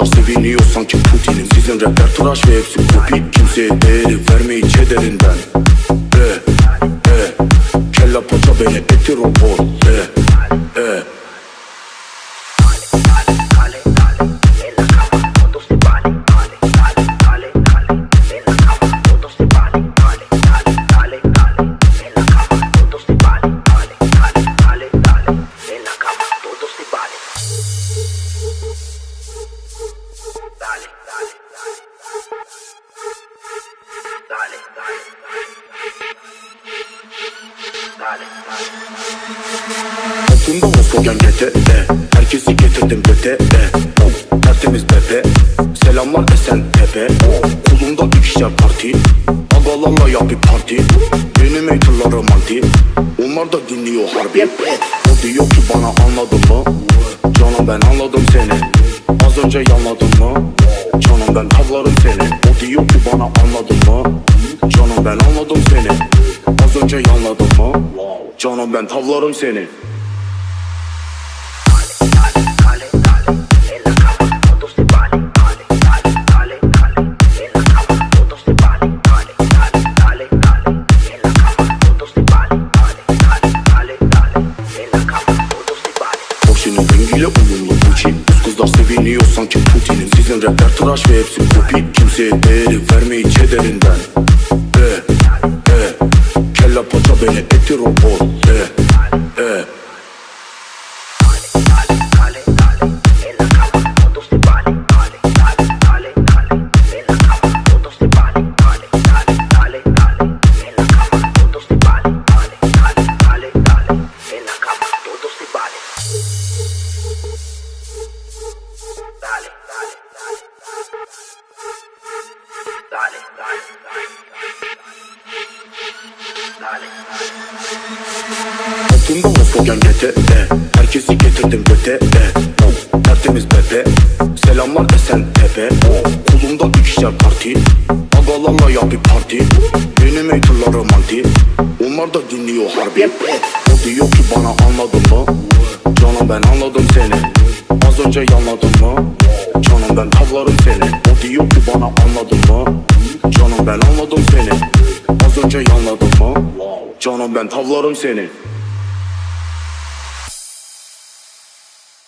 Kızlar seviniyor sanki Putin'im. Sizin rapler tıraş ve hepsi kopi Kimseye değeri vermeyi çederinden dale. Altında Volkswagen GT'de Herkesi getirdim göte e. Oh, Tertemiz bebe. Selamlar esen tepe Kulumda ikişer parti. Agalarla yap bir parti. Benim haterlar romantik. Onlar da dinliyor harbi. O diyor ki bana anladın mı? Canım ben anladım seni. Az önce yanladın mı? Canım ben tavlarım seni. O diyor ki bana anladın mı Canım ben anladım seni. Az önce yanladın mı Canım ben tavlarım seni sanki Putin'im Sizin rapler tıraş ve hepsi kopi Kimseye değeri vermeyi çederinden. E, e Kella paça beni eti robot dale. Altında Volkswagen GT'de Herkesi getirdim göte e. Oh, Tertemiz bebe. Selamlar esen tepe Kulumda ikişer parti. Agalarla yap bir parti. Benim haterlar romantik. Onlar da dinliyor harbi. O diyor ki bana anladın mı? Canım ben anladım seni. Az önce yanladın mı? Canım ben tavlarım seni. O diyor ki bana anladın mı? Canım ben anladım seni. Az önce yanladın mı? Canım ben tavlarım seni